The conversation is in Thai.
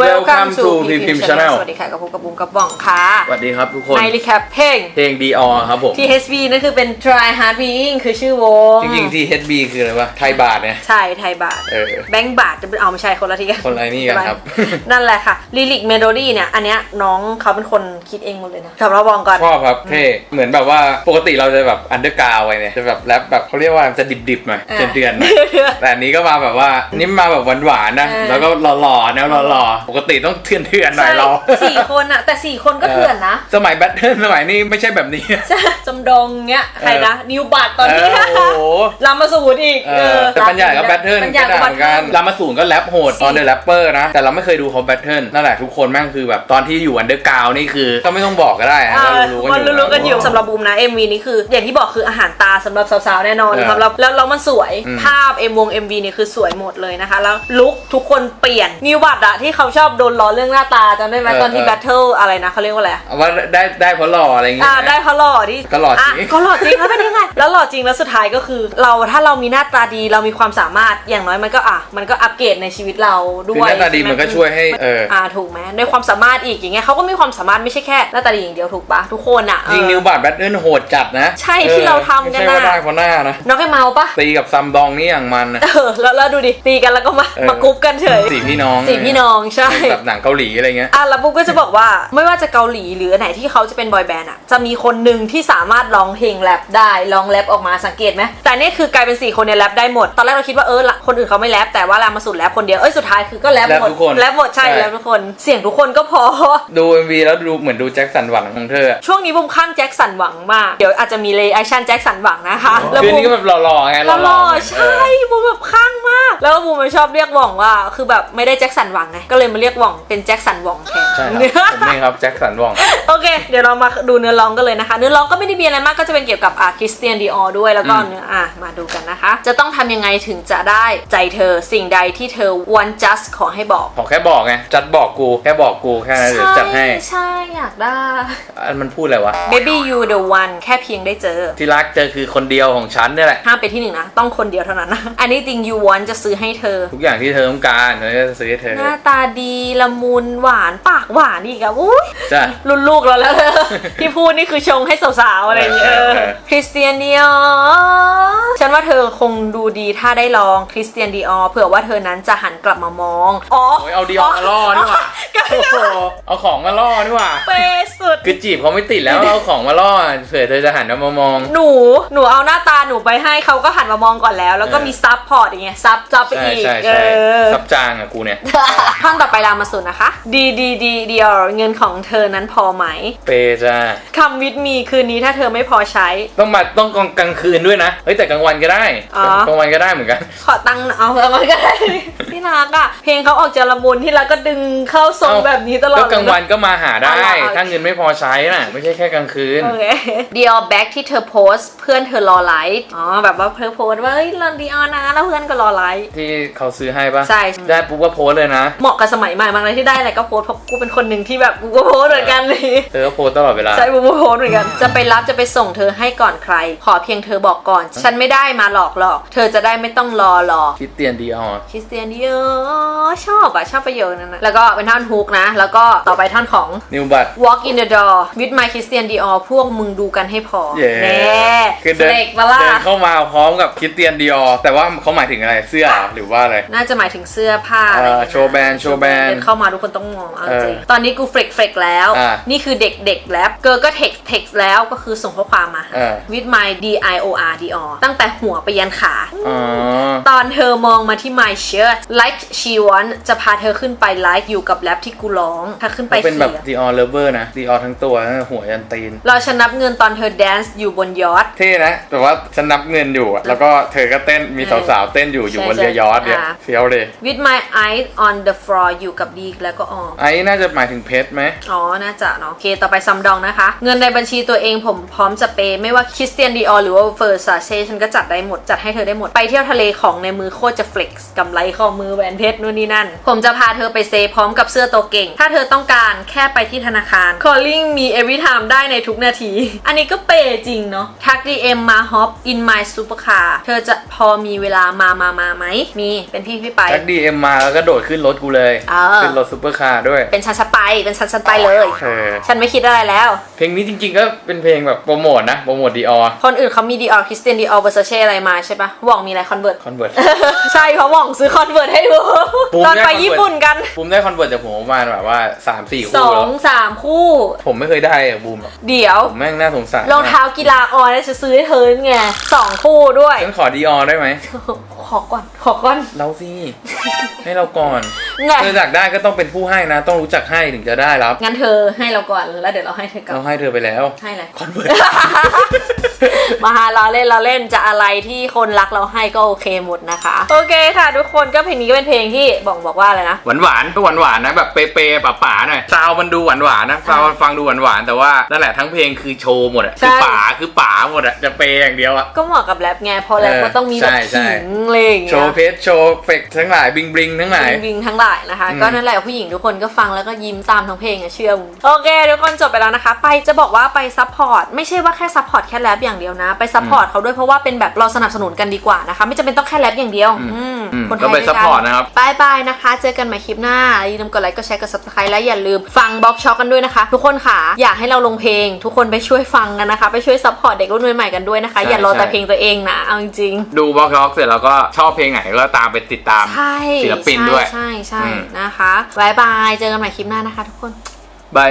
Welcome to PPM Channel สวัสดีค่ะกับผมกับบุ้มกับบ่องค่ะสวัสดีครับทุกคนในรีแคปเพลงเพลงดีออครับผมที่ HB นั่นคือเป็น Try Hard Being คือชื่อวง จริงๆที่ HB คืออะไรวะไทยบาทเนี่ยใช่ ไทยบาทเออแบงค์บาทจะเป็นเอาไม่ใช่คนละทีกัน คนไรนี่กันครับ นั่นแหละค่ะลิลิกเมโลดี้เนี่ย อันเนี้ยน้องเขาเป็นคนคิดเองหมดเลยนะสำหรับบองก่อนชอบครับเท่เหมือนแบบว่าปกติเราจะแบบอันเดอร์กราวไว้เนี่ยจะแบบแรปแบบเขาเรียกว่าจะดิบๆหน่อยอ่าเดือนๆหน่อยแต่อันนี้ก็มาแบบว่านี่มาแบบหวานๆนะเออแล้วก็หล่อๆแนวหล่อๆปกติต้องเถื่อนๆหน่อยเราใช่สี่คนอะแต่สี่คนก็เถื่อนนะ สมัยแบทเทิลสมัยนี้ไม่ใช่แบบนี้ใช่จำดงเงี้ยใครนะนิวบัตตอนนี้เออโอ้โหลามาสูตรอีกเออแต่ปัญญากับแบทเทิลปัญก็ญาได้กับเหบัมืตอนเทิกันลรามาสูนก็แรปโหดตอนเดอะแรปเปอร์นะ แต่เราไม่เคยดูเขาแบทเทิลนั่นแหละทุกคนแม่งคือแบบตอนที่อยู่อันเดอร์กราวนี่คือ ก็ไม่ต้องบอกก็ได้อะอ่าเรารู้มันกันอยู่รู้ๆกันอยู่สำหรับบูมนะ MV นี้คือ อย่างที่บอกคืออาหารตาสำหรับสาวๆแน่นอนเออสำหรับแล้วแล้วมันสวยอืมภาพ M วง MV นี่คือสวยหมดเลยนะคะแล้วลุคทุกคนเปลี่ยนนิวบัตอะที่เขาชอบโดนล้อเรื่องหน้าตาจำได้ไหมเออตอนที่เออ แบทเทิลอะไรนะเขาเรียกว่าอะไรอะเอาว่าได้ได้เพราะหล่ออะไรอย่างเงี้อ่าย ได้เพราะหล่อที่ก็หล่อจริงะก็หล่อจริงแล้วเป็นยังไงแล้วหล่อจริงแล้วสุดท้ายก็คือ เราถ้าเรามีหน้าตาดีเรามีความสามารถอย่างน้อยมันก็อะมันก็อัปเกรดในชีวิตเราด้คือวยหน้าตาดีใไหมันก็ช่วยให้เอออ่าถูกไหมด้วยความสามารถอีกอย่างเงี้ยเขาก็มีความสามารถไม่ใช่แค่หน้าตาดีอย่างเดียวถูกปะทุกคนอะจริงเออนิวบาร์แบทเทิลโหดจัดนะใช่ที่เราทำกันไม่ใช่ว่าน่ะได้เพราะหน้านะ น้องไอ้เมาปะตีกับซัมดองนี่อย่างมันนะ เออแล้วแล้วดูดิตีกันแล้วก็มาเออ มากรุ๊ปกันเฉย สี่พี่น้อง สี่พี่น้องใช่เป็นแบบหนังเกาหลีอะไรเงี้ยอะแล้วบุ๊กก็จะบอกว่าไม่ว่าจะเกาหลีหรืออันไหนที่เขาจะเป็นบอยแบนด์อะจะมีคนหนึ่งที่สามารถร้องเพลงแรปได้ร้องแรปออกมาสังเกตไหมแต่นี่คือกลายเป็นสี่คนเนี่ยแรปได้หมด ตอนแรกเราคิดว่าเออละคนอื่นเขาไม่แรปแต่ว่ารามาสุดแรปคนเดียวเอ้ยสุดท้ายคือก็แรปแรปหมดทุกคนแรปหมดใช่ใช่แรปทุกคนเสียงทุกคนก็พอดู MV แล้วดูเหมือนดูแจ็คสันหวังของเธออะช่วงนี้บุมข้างแจ็คสันหวังมากเดี๋ยวอาจจะมีเลย์แอคชั่นแจ็คสันหวังนะคะแล้วคือบูนี่มก็แบบหล่อๆไงแล้วหล่อๆใช่บูมแบบข้างมาก แล้วบูมมันชอบเรียกหว่องว่า คือแบบไม่ได้แจ็คสันหวังไง ก็เลยมาเรียกหว่องเป็นแจ็คสันหว่องแทนใช่ครับผมเองครับแจ็คสันหวังโอเค เดี๋ยวเรามาดูเนื้อร้องกันเลยนะคะ เนื้อร้องก็ไม่ได้มีอะไรมากก็จะเป็นเกี่ยวกับอาคริสเตียนดีออด้วยแล้วก็อืมเนื้ออะมาดูกันนะคะ จะต้องทำยังไงถึงจะได้ใจเธอสิ่งใดที่เธอ want just ขอให้บอก ขอแค่บอกไงจัดบอกกูแค่บอกกูแค่นั้นเดี๋ยวจัดให้ใช่อยากได้อันมันพูดอะไรวะ baby you the one แค่เพียงได้เจอ ที่รักเจอคือคนเดียวของฉันนี่แหละห้ามไปที่หนึ่งนะต้องคนเดียวเท่านั้นนะ anything you want จะซื้อให้เธอ ทุกอย่างที่เธอต้องการฉันจะซื้อให้เธอ หน้าตาดีละมุนหวานปากหวานอีกอะอุ้ยจ้ะ รุ่นลูกเราแล้ว ที่พูดนี่คือชงให้สาวๆอะไรอย่างเงี้ยเออเออคริสเตียนดีออฉันว่าเธอคงดูดีถ้าได้ลองคริสเตียนดีออเผื่อว่าเธอนั้นจะหันกลับมามอง อ๋อโอ้ยเอาดีออกมาล่อนี่หว่าก็โอ้โหเอาของมาล่อนี่หว่าเปย์สุด คือจีบเขาไม่ติดแล้วเอาของมาล่อเผื่อเธอจะหันมามอง หนู หนูเอาหน้าตาหนูไปให้เขาก็หันมามองก่อนแล้ว แล้วก็เออ มีซับพอร์ตอย่างเงี้ยซับซับไปใช่อีกใช่เอใช่อซับจางอะกูเนี่ย ท่อนต่อไปรามาสุนนะคะ ดีดีดีเดียวเงินของเธอนั้นพอไหมเปย์จ้าคำวิทมีคืนนี้ถ้าเธอไม่พอใช้ ต้องมาต้องกลางกลางคืนด้วยนะ เฮ้ยแต่กลางวันก็ได้อ๋อ กลางวันก็ได้เหมือนกัน ขอตังค์เอาเอามาก็ได้ที่รักอะ เพลงเขาออกจะละมุนที่รักก็ดึงเข้าทรงเอ้าแบบนี้ตลอดก็กลางวันก็มาหาได้ เอาเอาถ้าเงินไม่พอใช้น่ะ ไม่ใช่แค่กลางคืน โอเคดีออแบ็กที่เธอโพสต์เพื่อนเธอรอไลฟ์อ๋อแบบว่าเธอโพสต์ว่าเฮ้ยรอดีออนะแล้วเพื่อนก็รอไลฟ์ที่เขาซื้อให้ปะใช่ ได้ปุ๊บก็โพสต์เลยนะ เหมาะกับสมัยใหม่มากเลยที่ได้อะไรก็โพสต์เพราะกูเป็นคนหนึ่งที่แบบกูก็โพสต์เหมือนกันเลยเธอก็โพสต์ตลอดเวลา ใช่บูมก็โพสต์เหมือนกัน จะไปรับจะไปส่งเธอให้ก่อนใคร ขอเพียงเธอบอกก่อน ฉันไม่ได้มาหลอกหรอก เธอจะได้ไม่ต้องรอหรอกคิดเตียนดีออคริสเตียนดิโอชอบอะชอบประโยคนั้นนะแล้วก็เป็นท่อนฮุกนะ แล้วก็ต่อไปท่อนของ นิวบัต Walk in the door with my Christian Dior พวกมึงดูกันให้พอเย้แน่คือเดินเด็กมาล่ะเดินเข้ามาพร้อมกับคิดเตียนดีออแต่ว่าเขาหมายถึงอะไรเสื้อหรือว่าอะไร น่าจะหมายถึงเสื้อผ้าอะไรเอออย่างเงี้ยโชว์แบรนด์โชว์แบรนด์เดินเข้ามาทุกคนต้องมองเอาจริง เออตอนนี้กูเฟรกเฟรกแล้ว อะนี่คือเด็กเด็กๆแล้วเกิร์ลก็เท็กเท็กแล้วก็คือส่งข้อความมาเออ with my D I O R Dior ตั้งแต่หัวไปยันขา อ๋อ ตอนเธอมองมาที่ my shirt like she want จะพาเธอขึ้นไปไลฟ์อยู่กับแรปที่กูร้องถ้าขึ้นไปเขาเป็นแบบขี่ดีออเลเวอร์นะดีออทั้งตัวตั้งแต่หัวยันตีนรอฉันนับเงินตอนเธอแดนซ์อยู่บนยอท เท่นะ แต่ว่าฉันนับเงินอยู่อะแล้วก็เธอก็เต้นมีสาวๆเต้นอยู่อยู่บนใช่เรือยอชต์เนี่ยอ่าเฟี้ยวเลย with my eyes on the floor อยู่กับดีแล้วก็ออมไอ้น่าจะหมายถึงเพชรไหมอ๋อ น่าจะเนาะโอเค ต่อไปซัมดองนะคะ เงินในบัญชีตัวเองผมพร้อมจะเปย์ไม่ว่าคริสเตียนดีออหรือว่าเฟอร์ซาเช่ฉันก็จัดได้หมด จัดให้เธอได้หมด ไปเที่ยวทะเลของในมือโคตรจะเฟล็กซ์กำไรข้อมือแหวนเพชรนู่นนี่นั่น ผมจะพาเธอไปเซพร้อมกับเสื้อตัวเก่ง ถ้าเธอต้องการแค่ไปที่ธนาคาร calling me every time ได้ในทุกนาที อันนี้ก็เปย์จริงเนาะทัก DM มาฮอป in my supercar เธอจะพอมีเวลามามามาไหมมีเป็นพี่พี่ไปชักดีเอ็มมาแล้วก็โดดขึ้นรถกูเลยเออ ขึ้นรถซุปเปอร์คาร์ด้วย เป็นฉันฉันไปเป็นฉันฉันไปเลย เออ ฉันไม่คิดอะไรแล้ว เพลงนี้จริงๆก็เป็นเพลงแบบโปรโมทนะ โปรโมทดีออคนอื่นเขามีดีออคริสเตียนดีออเวอร์ซเช่อะไรมาใช่ปะหว่องมีอะไรคอนเวิร์ต คอนเวิร์ต ใช่เพราะหว่องซื้อคอนเวิร์ตให้ดูผมตอนได้ไป Convert ญี่ปุ่นกันบูมได้คอนเวิร์ตจากผมประมาณแบบว่า 3 4 สคู่อแล้งว สามคู่ ผมไม่เคยได้อะบูมอะเดี๋ยวผมแม่งน่าสงสารรองเท้ากีฬาออนจะซื้อให้เธอไงสองคู่ด้วย ฉันขอดีออได้ไหมข อก่อน ขอก่อน เราสิ ให้เราก่อนไงเธออยากได้ก็ต้องเป็นผู้ให้นะ ต้องรู้จักให้ถึงจะได้รับงั้นเธอให้เราก่อนแล้วเดี๋ยวเราให้เธอกลับเราให้เธอไปแล้ว ให้เลยคอนเวิร์ต มาหาเราเล่นเราเล่นจะอะไรที่คนรักเราให้ก็โอเคหมดนะคะ โอเคค่ะ ทุกคนก็เพลงนี้ก็เป็นเพลงที่บอกบอกว่าอะไรนะ หวานหวานๆก็หวานหวานๆนะแบบเปเปป่าป่าๆหน่อยซาวมันดูหวานหวานๆนะซาวมันฟังดูหวานหวานๆแต่ว่านั่นแหละทั้งเพลงคือโชว์หมดอะใช่คือป่าคือป่าหมดอะจะเปย์อย่างเดียวอะก็เหมาะกับแรปไงเพราะแรปเออก็ต้องมีแบบใช่ใช่ขิงอะไรอย่างโชเงี้ว์ยเพชรโชว์เฟกทั้งหลายบิงบิงทั้งหลายวิงทั้งหลายนะคะอืมก็นั่นแหละผู้หญิงทุกคนก็ฟังแล้วก็ยิ้มตามทั้งเพลงอะเชื่อมโอเคทุกคนจบไปแล้วนะคะ ไปจะบอกว่าไปซัพพอร์ตไม่ใช่ว่าแค่ซัพพอร์ตแค่แรปอย่างเดียวนะ ไปซัพพอร์ตเขาด้วยเพราะว่าเป็นแบบเราสนับสนุนกันดีกว่านะคะ ไม่จำเป็นต้องแค่แรปอย่างเดียวอืมอืมอืมคนไทก็ยไปด้วยซัพกัพอร์ตนะครับบายบายนะคะ เจอกันใหม่คลิปหน้าอย่าลืมกดไลค์กดแชร์กด subscribe และอย่าลืมฟังบล็อกช็อคกันด้วยนะคะ ทุกคนค่ะอยากให้เราลงเพลง ทุกคนไปช่วยฟังกันนะคะ ไปช่วยซัพพอร์ตเด็กรุ่นใหม่ๆกันด้วยนะคะใช่อย่ารอแต่ใช่เพลงตัวเองนะเอาจริงๆดูบล็อกล็อกเสร็จแล้วก็ชอบเพลงไหนก็ตามไปติดตามใช่ศิลปินด้วยใช่ใช่อืมนะคะบายบายเจอกันใหม่คลิปหน้านะคะ ทุกคนบาย